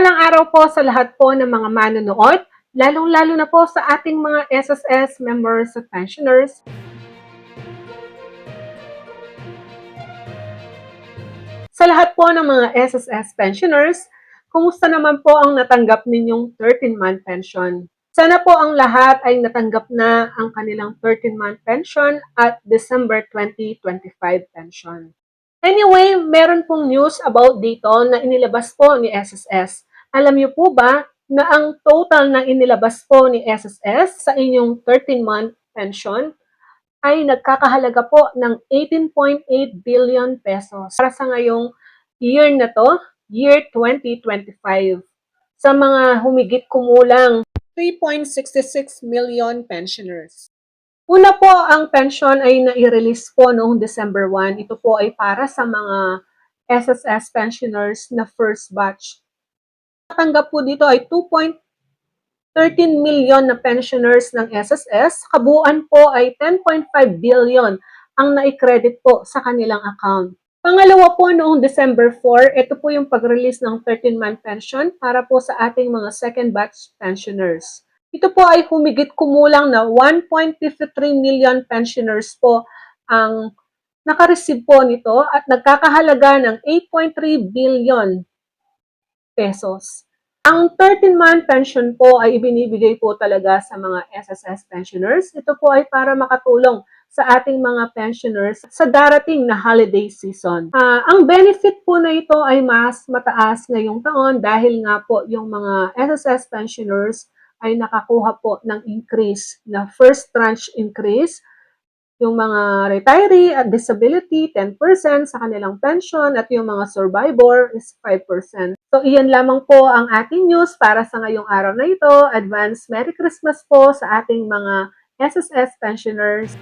Mapagpalang araw po sa lahat po ng mga manonood, lalong-lalo na po sa ating mga SSS members at pensioners. Sa lahat po ng mga SSS pensioners, kumusta naman po ang natanggap ninyong 13-month pension? Sana po ang lahat ay natanggap na ang kanilang 13-month pension at December 2025 pension. Anyway, meron pong news about dito na inilabas po ni SSS. Alam niyo po ba na ang total na inilabas po ni SSS sa inyong 13-month pension ay nagkakahalaga po ng 18.8 billion pesos para sa ngayong year na to, year 2025. Sa mga humigit kumulang 3.66 million pensioners. Una po, ang pension ay nai-release po noong December 1. Ito po ay para sa mga SSS pensioners na first batch. Natanggap po dito ay 2.13 million na pensioners ng SSS. Kabuuan po ay 10.5 billion ang nai-credit po sa kanilang account. Pangalawa po noong December 4, ito po yung pag-release ng 13-month pension para po sa ating mga second batch pensioners. Ito po ay humigit kumulang na 1.53 million pensioners po ang nakareceive po nito at nagkakahalaga ng 8.3 billion pesos. Ang 13-month pension po ay ibinibigay po talaga sa mga SSS pensioners. Ito po ay para makatulong sa ating mga pensioners sa darating na holiday season. Ah, ang benefit po na ito ay mas mataas ngayong taon dahil nga po yung mga SSS pensioners ay nakakuha po ng increase na first tranche increase. Yung mga retiree at disability, 10% sa kanilang pension at yung mga survivor is 5%. So, iyan lamang po ang ating news para sa ngayong araw na ito. Advance Merry Christmas po sa ating mga SSS pensioners.